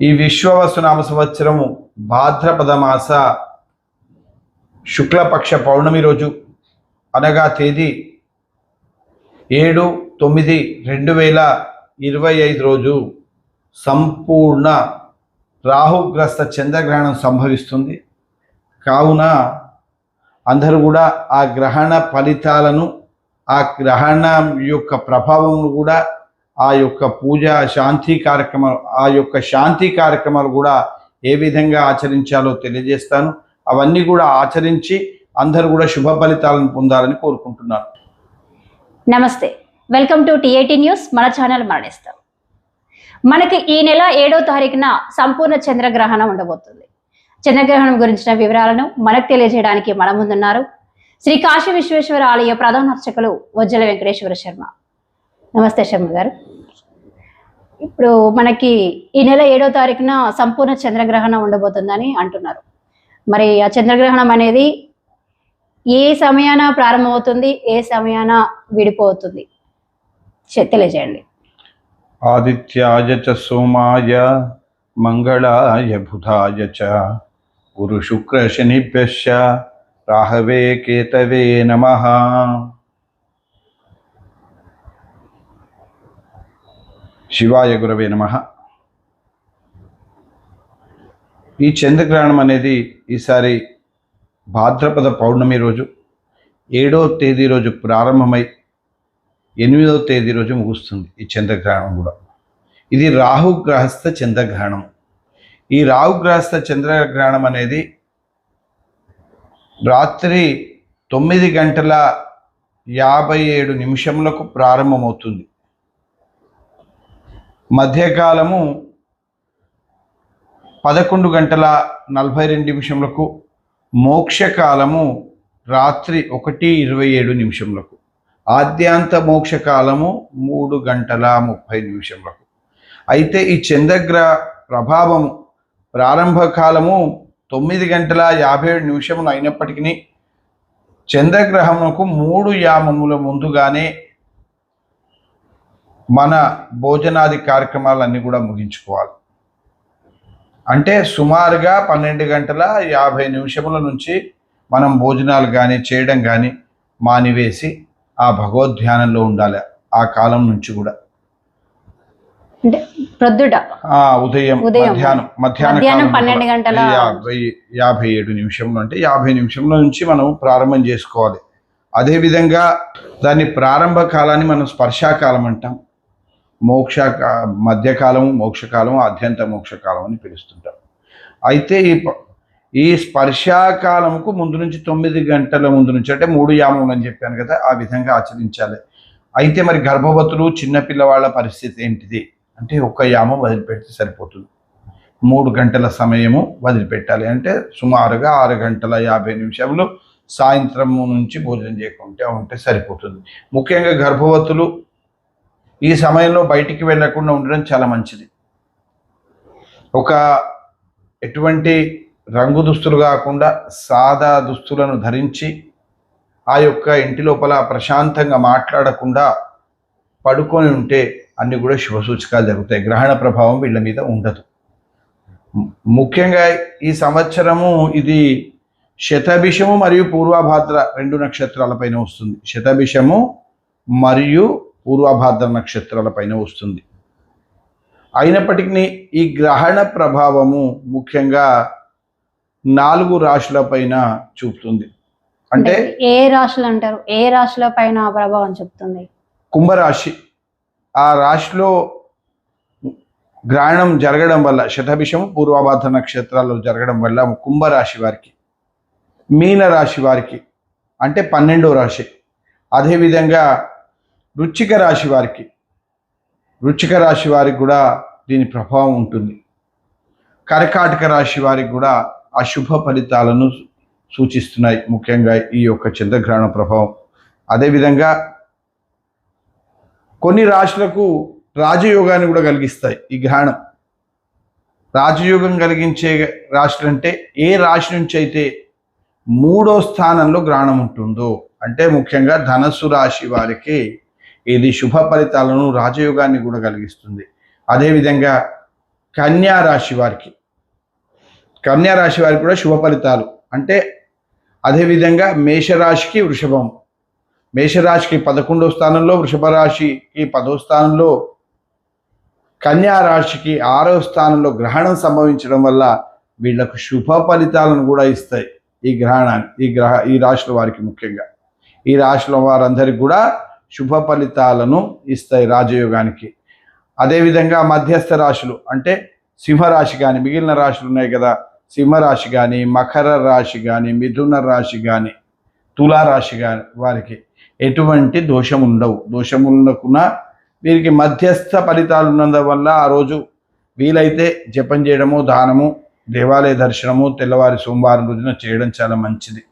ఈ విశ్వవసునామ సంవత్సరము భాద్రపద మాస శుక్లపక్ష పౌర్ణమి రోజు అనగా తేదీ ఏడు తొమ్మిది రెండు వేల ఇరవై ఐదు రోజు సంపూర్ణ రాహుగ్రస్త చంద్రగ్రహణం సంభవిస్తుంది. కావున అందరూ కూడా ఆ గ్రహణ ఫలితాలను ఆ గ్రహణం యొక్క ప్రభావం కూడా ఆ యొక్క పూజ శాంతి కార్యక్రమాలు ఆ యొక్క శాంతి కార్యక్రమాలు కూడా ఏ విధంగా ఆచరించాలో తెలియజేస్తాను. అవన్నీ కూడా ఆచరించి అందరూ కూడా శుభ ఫలితాలను పొందాలని కోరుకుంటున్నాను. నమస్తే. Welcome to TAT news. మన ఛానల్ మరణిస్తాం. మనకి ఈ నెల ఏడో తారీఖున సంపూర్ణ చంద్రగ్రహణం ఉండబోతుంది. చంద్రగ్రహణం గురించిన వివరాలను మనకు తెలియజేయడానికి మన ముందున్నారు శ్రీ కాశీ విశ్వేశ్వర ఆలయ ప్రధాన అర్చకులు వజ్జల వెంకటేశ్వర శర్మ. నమస్తే శర్మ గారు. ఇప్పుడు మనకి ఈ నెల ఏడో తారీఖున సంపూర్ణ చంద్రగ్రహణం ఉండబోతుందని అంటున్నారు. మరి ఆ చంద్రగ్రహణం అనేది ఏ సమయాన ప్రారంభమవుతుంది ఏ సమయాన విడిపోతుంది? తెలియజేయండి. ఆదిత్యాయ చ సోమాయ మంగళాయ బుధాయ చ గురు శుక్ర శనిభ్యశ్చ రాహవే కేతవే నమ. శివాయ గురవే నమ. ఈ చంద్రగ్రహణం అనేది ఈసారి భాద్రపద పౌర్ణమి రోజు ఏడో తేదీ రోజు ప్రారంభమై ఎనిమిదో తేదీ రోజు ముగుస్తుంది ఈ చంద్రగ్రహణం కూడా. ఇది రాహుగ్రహస్థ చంద్రగ్రహణం. ఈ రాహుగ్రహస్థ చంద్రగ్రహణం అనేది రాత్రి తొమ్మిది గంటల యాభై ఏడు నిమిషములకు ప్రారంభమవుతుంది. మధ్యకాలము పదకొండు గంటల నలభై రెండు నిమిషములకు మోక్షకాలము రాత్రి ఒకటి ఇరవై ఏడు నిమిషములకు ఆద్యాంత మోక్షకాలము మూడు గంటల ముప్పై నిమిషములకు. అయితే ఈ చంద్రగ్రహ ప్రభావం ప్రారంభ కాలము తొమ్మిది గంటల యాభై ఏడు నిమిషములు అయినప్పటికీ చంద్రగ్రహమునకు మూడు యామముల ముందుగానే మన భోజనాది కార్యక్రమాలన్నీ కూడా ముగించుకోవాలి. అంటే సుమారుగా పన్నెండు గంటల యాభై నిమిషముల నుంచి మనం భోజనాలు కానీ చేయడం కానీ మానివేసి ఆ భగవద్ధ్యానంలో ఉండాలి ఆ కాలం నుంచి కూడా. ప్రొద్దుట. ఉదయం. మధ్యాహ్నం మధ్యాహ్న పన్నెండు గంటల యాభై యాభై ఏడు నిమిషంలో అంటే యాభై నిమిషంలో నుంచి మనం ప్రారంభం చేసుకోవాలి. అదే విధంగా దాని ప్రారంభ కాలాన్ని మనం స్పర్శాకాలం అంటాం. మోక్ష మధ్యకాలం మోక్షకాలం అధ్యంత మోక్షకాలం అని పిలుస్తుంటాం అయితే ఈ ఈ స్పర్శాకాలంకు ముందు నుంచి తొమ్మిది గంటల ముందు నుంచి అంటే మూడు యామములు అని చెప్పాను కదా ఆ విధంగా ఆచరించాలి. అయితే మరి గర్భవతులు చిన్నపిల్లవాళ్ళ పరిస్థితి ఏంటిది? అంటే ఒక్క యామం వదిలిపెడితే సరిపోతుంది. మూడు గంటల సమయము వదిలిపెట్టాలి. అంటే సుమారుగా ఆరు గంటల యాభై నిమిషంలో సాయంత్రం నుంచి భోజనం చేయకుంటే ఉంటే సరిపోతుంది. ముఖ్యంగా గర్భవతులు ఈ సమయంలో బయటికి వెళ్ళకుండా ఉండడం చాలా మంచిది. ఒక ఎటువంటి రంగు దుస్తులు కాకుండా సాదా దుస్తులను ధరించి ఆ యొక్క ఇంటి లోపల ప్రశాంతంగా మాట్లాడకుండా పడుకొని ఉంటే అన్ని కూడా శుభ సూచకాలు జరుగుతాయి. గ్రహణ ప్రభావం వీళ్ళ మీద ఉండదు. ముఖ్యంగా ఈ సంవత్సరము ఇది శతభిషము మరియు పూర్వభాద్ర రెండు నక్షత్రాలపైన వస్తుంది. శతభిషము మరియు పూర్వభాద్ర నక్షత్రాల పైన వస్తుంది. అయినప్పటికీ ఈ గ్రహణ ప్రభావము ముఖ్యంగా నాలుగు రాశుల పైన చూపుతుంది. అంటే ఏ రాశులు అంటారు? ఏ రాశుల పైన ప్రభావం చెప్తుంది? కుంభరాశి. ఆ రాశిలో గ్రహణం జరగడం వల్ల శతభిషము పూర్వభాద్ర నక్షత్రాల్లో జరగడం వల్ల కుంభరాశి వారికి మీన రాశి వారికి అంటే పన్నెండో రాశి. అదేవిధంగా వృచ్చిక రాశి వారికి వృచ్చిక రాశి వారికి కూడా దీని ప్రభావం ఉంటుంది. కర్కాటక రాశి వారికి కూడా అశుభ ఫలితాలను సూచిస్తున్నాయి. ముఖ్యంగా ఈ యొక్క చంద్రగ్రహణ ప్రభావం. అదేవిధంగా కొన్ని రాశులకు రాజయోగాన్ని కూడా కలిగిస్తాయి ఈ గ్రహణం. రాజయోగం కలిగించే రాశులు అంటే ఏ రాశి నుంచి అయితే మూడో స్థానంలో గ్రహణం ఉంటుందో అంటే ముఖ్యంగా ధనస్సు రాశి వారికి ఇది శుభ ఫలితాలను రాజయోగాన్ని కూడా కలిగిస్తుంది. అదేవిధంగా కన్యా రాశి వారికి కన్యా రాశి వారికి కూడా శుభ ఫలితాలు. అంటే అదేవిధంగా మేషరాశికి వృషభం మేషరాశికి పదకొండో స్థానంలో వృషభ రాశికి పదో స్థానంలో కన్యా రాశికి ఆరో స్థానంలో గ్రహణం సంభవించడం వల్ల వీళ్ళకు శుభ ఫలితాలను కూడా ఇస్తాయి ఈ గ్రహణాన్ని ఈ గ్రహ ఈ రాశుల వారికి ముఖ్యంగా. ఈ రాశుల వారందరికి కూడా శుభ ఫలితాలను ఇస్తాయి రాజయోగానికి. అదేవిధంగా మధ్యస్థ రాశులు అంటే సింహరాశి కానీ మిగిలిన రాశులు ఉన్నాయి కదా సింహరాశి కానీ మకర రాశి కానీ మిథున రాశి కానీ తులారాశి కానీ వారికి ఎటువంటి దోషం ఉండవు. దోషం ఉండకున్నా వీరికి మధ్యస్థ ఫలితాలు ఉన్నందువల్ల ఆ రోజు వీలైతే జపం చేయడము దానము దేవాలయ దర్శనము తెల్లవారి సోమవారం రోజున చేయడం చాలా మంచిది.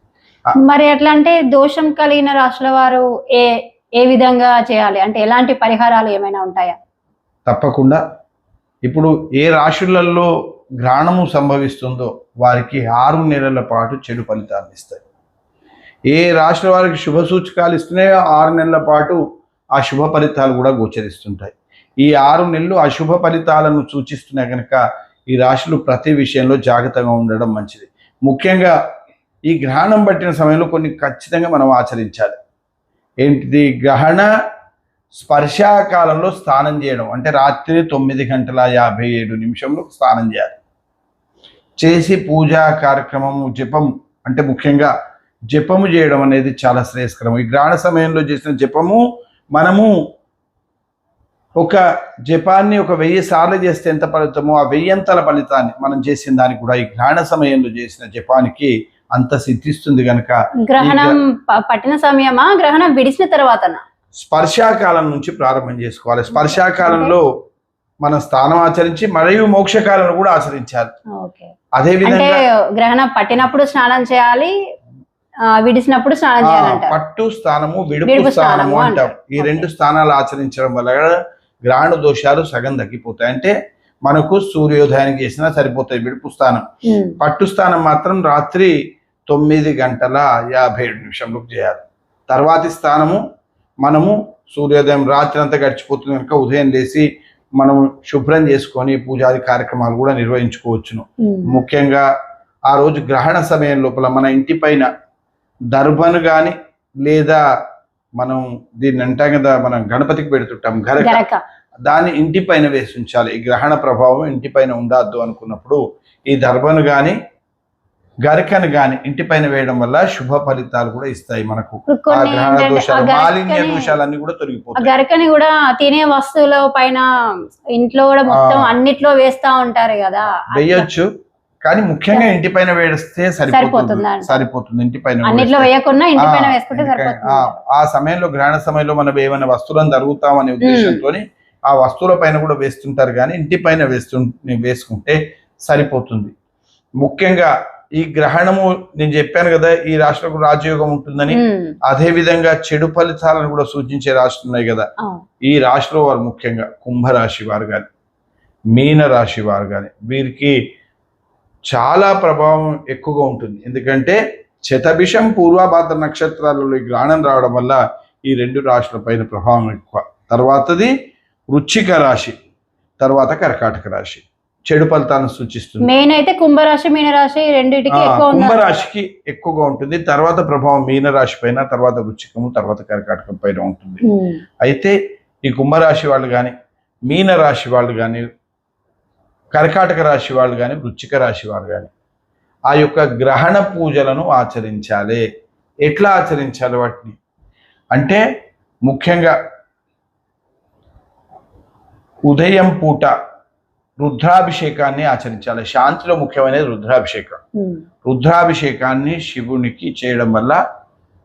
మరి ఎట్లా అంటే దోషం కలిగిన రాశుల వారు ఏ ఏ విధంగా చేయాలి? అంటే ఎలాంటి పరిహారాలు ఏమైనా ఉంటాయా? తప్పకుండా. ఇప్పుడు ఏ రాశులలో గ్రహణము సంభవిస్తుందో వారికి ఆరు నెలల పాటు చెడు ఫలితాలు ఇస్తాయి. ఏ రాశుల వారికి శుభ సూచకాలు ఇస్తున్నాయో ఆరు నెలల పాటు ఆ శుభ ఫలితాలు కూడా గోచరిస్తుంటాయి. ఈ ఆరు నెలలు అశుభ ఫలితాలను సూచిస్తున్నాయి కనుక ఈ రాశులు ప్రతి విషయంలో జాగ్రత్తగా ఉండడం మంచిది. ముఖ్యంగా ఈ గ్రహణం పట్టిన సమయంలో కొన్ని ఖచ్చితంగా మనం ఆచరించాలి. ఏంటిది? గ్రహణ స్పర్శాకాలంలో స్నానం చేయడం. అంటే రాత్రి తొమ్మిది గంటల యాభై ఏడు నిమిషంలో స్నానం చేయాలి. చేసి పూజా కార్యక్రమము జపం అంటే ముఖ్యంగా జపము చేయడం అనేది చాలా శ్రేయస్కరం. ఈ గ్రహణ సమయంలో చేసిన జపము మనము ఒక జపాన్ని ఒక వెయ్యి సార్లు చేస్తే ఎంత ఫలితమో ఆ వెయ్యంతల ఫలితాన్ని మనం చేసిన దానికి కూడా ఈ గ్రహణ సమయంలో చేసిన జపానికి అంత సిద్ధిస్తుంది కనుక గ్రహణం పట్టిన సమయమా? గ్రహణం విడిచిన తర్వాతనా? స్పర్శాకాలం నుంచి ప్రారంభం చేసుకోవాలి. స్పర్శాకాలంలో మన స్థానం ఆచరించి మరియు మోక్షకాలను కూడా ఆచరించాలి. అదే విధంగా గ్రహణం పట్టినప్పుడు స్నానం చేయాలి ఆ, విడిచినప్పుడు స్నానం ఆ, చేయాలంటారు. పట్టు స్థానము విడుపు స్థానము అంటాం. ఈ. రెండు స్థానాలు ఆచరించడం వల్ల గ్రహణ దోషాలు సగం తగ్గిపోతాయి. అంటే మనకు సూర్యోదయానికి చేసినా సరిపోతాయి విడుపు స్థానం. పట్టు స్థానం మాత్రం రాత్రి తొమ్మిది గంటల యాభై ఏడు నిమిషంలోకి చేయాలి. తర్వాతి స్థానము మనము సూర్యోదయం రాత్రి అంతా గడిచిపోతుంది కనుక ఉదయం లేచి మనము శుభ్రం చేసుకొని పూజాది కార్యక్రమాలు కూడా నిర్వహించుకోవచ్చును. ఉమ్. ముఖ్యంగా ఆ రోజు గ్రహణ సమయం లోపల మన ఇంటి పైన దర్భను కానీ లేదా మనం దీన్ని అంటాం కదా మనం గణపతికి పెడుతుంటాం గరక. గరక. దాన్ని ఇంటి పైన వేసి ఉంచాలి. ఈ గ్రహణ ప్రభావం ఇంటి పైన ఉండద్దు అనుకున్నప్పుడు ఈ దర్భను కానీ గరికను కానీ ఇంటి పైన వేయడం వల్ల శుభ ఫలితాలు కూడా ఇస్తాయి మనకు. గ్రహణ దోషాలు మాలిన్య గరికని- దోషాలన్నీ కూడా తొలగిపోతాయి. గరకని కూడా తినే వస్తువుల పైన ఇంట్లో కూడా మొత్తం. అన్నిట్లో వేస్తా ఉంటారు కదా. వేయొచ్చు కానీ ముఖ్యంగా ఇంటి పైన వేస్తే సరిపోతుంది. సరిపోతుందా ఇంటి పైన అన్నిట్లో. వేయకుండా ఇంటి పైన ఆ, వేసుకుంటే సరిపోతుంది. ఆ, సమయంలో గ్రహణ సమయంలో మనం ఏమైనా వస్తువులను జరుగుతామనే ఉద్దేశంతో ఆ వస్తువుల పైన కూడా వేస్తుంటారు కానీ ఇంటి పైన వేస్తు వేసుకుంటే సరిపోతుంది. ముఖ్యంగా ఈ గ్రహణము నేను చెప్పాను కదా ఈ రాష్ట్రకు రాజయోగం ఉంటుందని. అదే విధంగా చెడు ఫలితాలను కూడా సూచించే రాష్ట్రం ఉన్నాయి కదా. ఈ రాశిలో వారు ముఖ్యంగా కుంభరాశి వారు కానీ మీన రాశి వారు కానీ వీరికి చాలా ప్రభావం ఎక్కువగా ఉంటుంది. ఎందుకంటే శతభిషం పూర్వభాద్ర నక్షత్రాలలో ఈ గ్రహణం రావడం వల్ల ఈ రెండు రాశుల పైన ప్రభావం ఎక్కువ. తర్వాతది వృచ్చిక రాశి తర్వాత కర్కాటక రాశి. చెడు ఫలితాలను సూచిస్తుంది. మెయిన్ అయితే కుంభరాశి మీనరాశి రెండింటికి కుంభరాశికి ఎక్కువగా ఉంటుంది. తర్వాత ప్రభావం మీన రాశి పైన తర్వాత వృచ్చికము తర్వాత కర్కాటకం పైన ఉంటుంది. అయితే ఈ కుంభరాశి వాళ్ళు కానీ మీన రాశి వాళ్ళు కానీ కర్కాటక రాశి వాళ్ళు కానీ వృచ్చిక రాశి వాళ్ళు కానీ ఆ యొక్క గ్రహణ పూజలను ఆచరించాలి. ఎట్లా ఆచరించాలి వాటిని? అంటే ముఖ్యంగా ఉదయం పూట రుద్రాభిషేకాన్ని ఆచరించాలి. శాంతిలో ముఖ్యమైనది రుద్రాభిషేకం. రుద్రాభిషేకాన్ని శివునికి చేయడం వల్ల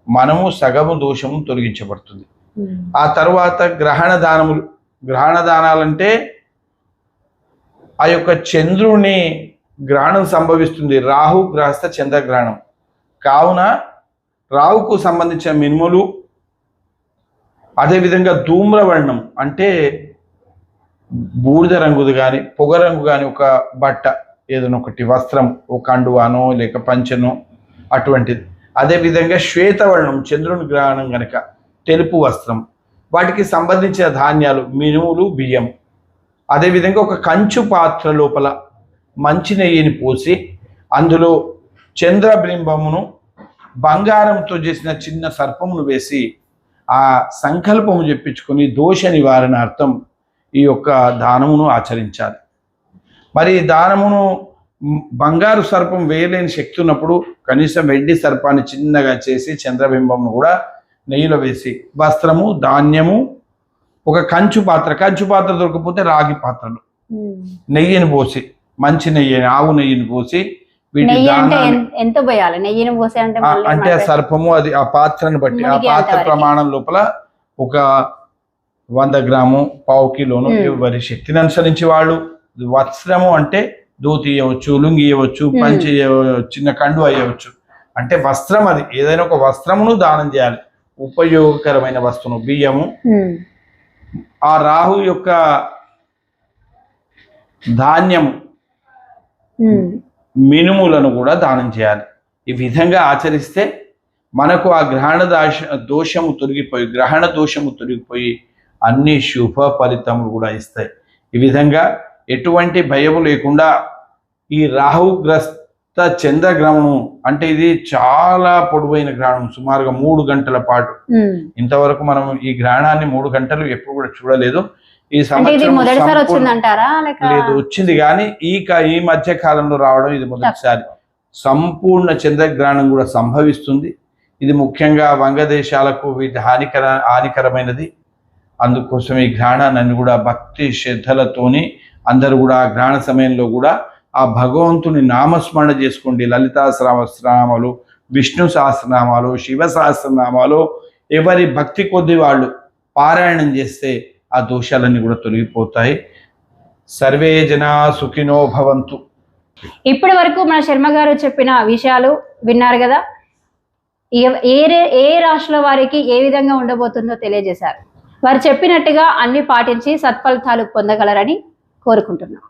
మనము సగము దోషము తొలగించబడుతుంది. ఆ తర్వాత గ్రహణ దానములు గ్రహణ దానాలంటే ఆ యొక్క చంద్రుని గ్రహణం సంభవిస్తుంది. రాహు గ్రహస్థ చంద్రగ్రహణం. కావున రాహుకు సంబంధించిన మినుములు అదేవిధంగా ధూమ్రవర్ణం అంటే బూడిద రంగుది కానీ పొగ రంగు కానీ ఒక బట్ట ఏదైనా ఒకటి వస్త్రం ఒక అండువానో లేక పంచనో అటువంటిది. అదేవిధంగా శ్వేతవర్ణం చంద్రుని గ్రహణం గనక తెలుపు వస్త్రం. వాటికి సంబంధించిన ధాన్యాలు మినుములు బియ్యం. అదేవిధంగా ఒక కంచు పాత్ర లోపల మంచి నెయ్యిని పోసి అందులో చంద్రబింబమును బంగారంతో చేసిన చిన్న సర్పమును వేసి ఆ సంకల్పము చెప్పించుకొని దోష నివారణార్థం ఈ యొక్క దానమును ఆచరించాలి మరి దానమును బంగారు సర్పం వేయలేని శక్తి ఉన్నప్పుడు కనీసం వెండి సర్పాన్ని చిన్నగా చేసి చంద్రబింబమును కూడా నెయ్యిలో వేసి వస్త్రము ధాన్యము ఒక కంచు పాత్ర కంచు పాత్ర దొరకకపోతే రాగి పాత్రలు. నెయ్యిని పోసి మంచి నెయ్యిని ఆవు నెయ్యిని పోసి వీటి ఎంత పోయాలి నెయ్యిని పోసే అంటే అంటే సర్పము అది ఆ పాత్రను బట్టి ఆ పాత్ర. ప్రమాణం లోపల ఒక వంద గ్రాము పావు కిలోను. ఎవరి శక్తిని అనుసరించి వాళ్ళు వస్త్రము అంటే ధోతి ఇవ్వచ్చు లుంగి ఇవ్వచ్చు. పంచి చిన్న కండు అయ్యవచ్చు అంటే వస్త్రం అది ఏదైనా ఒక వస్త్రమును దానం చేయాలి ఉపయోగకరమైన వస్తువు బియ్యము. ఆ రాహు యొక్క ధాన్యం ఉమ్. మినుములను కూడా దానం చేయాలి ఈ విధంగా ఆచరిస్తే మనకు ఆ గ్రహణ దోషము తొలగిపోయి గ్రహణ దోషము తొలగిపోయి అన్ని శుభ ఫలితములు కూడా ఇస్తాయి. ఈ విధంగా ఎటువంటి భయము లేకుండా ఈ రాహుగ్రస్త చంద్రగ్రహణం అంటే ఇది చాలా పొడవైన గ్రహణం సుమారుగా మూడు గంటల పాటు. ఇంతవరకు మనం ఈ గ్రహణాన్ని మూడు గంటలు ఎప్పుడు కూడా చూడలేదు. ఈ సంవత్సరం లేదు వచ్చింది కానీ ఈ క- ఈ మధ్య కాలంలో రావడం ఇది మొదటిసారి. సంపూర్ణ చంద్రగ్రహణం కూడా సంభవిస్తుంది. ఇది ముఖ్యంగా వంగదేశాలకు వీటి హానికర హానికరమైనది. అందుకోసం ఈ నన్ను కూడా భక్తి శ్రద్ధలతోని అందరూ కూడా ఆ ఘ్రాణ సమయంలో కూడా ఆ భగవంతుని నామస్మరణ చేసుకోండి. లలితా సహస్రనామాలు విష్ణు సహస్రనామాలు శివ సహస్రనామాలు. ఎవరి భక్తి కొద్ది వాళ్ళు పారాయణం చేస్తే ఆ దోషాలన్నీ కూడా తొలగిపోతాయి. సర్వే జనా సుఖినో భవంతు. ఇప్పటి వరకు మన శర్మ గారు చెప్పిన విషయాలు విన్నారు కదా. ఏ- ఏ ఏ రాష్ట్రాల వారికి ఏ విధంగా ఉండబోతుందో తెలియజేశారు. వారు చెప్పినట్టుగా అన్ని పాటించి సత్ఫలితాలు పొందగలరని కోరుకుంటున్నాం.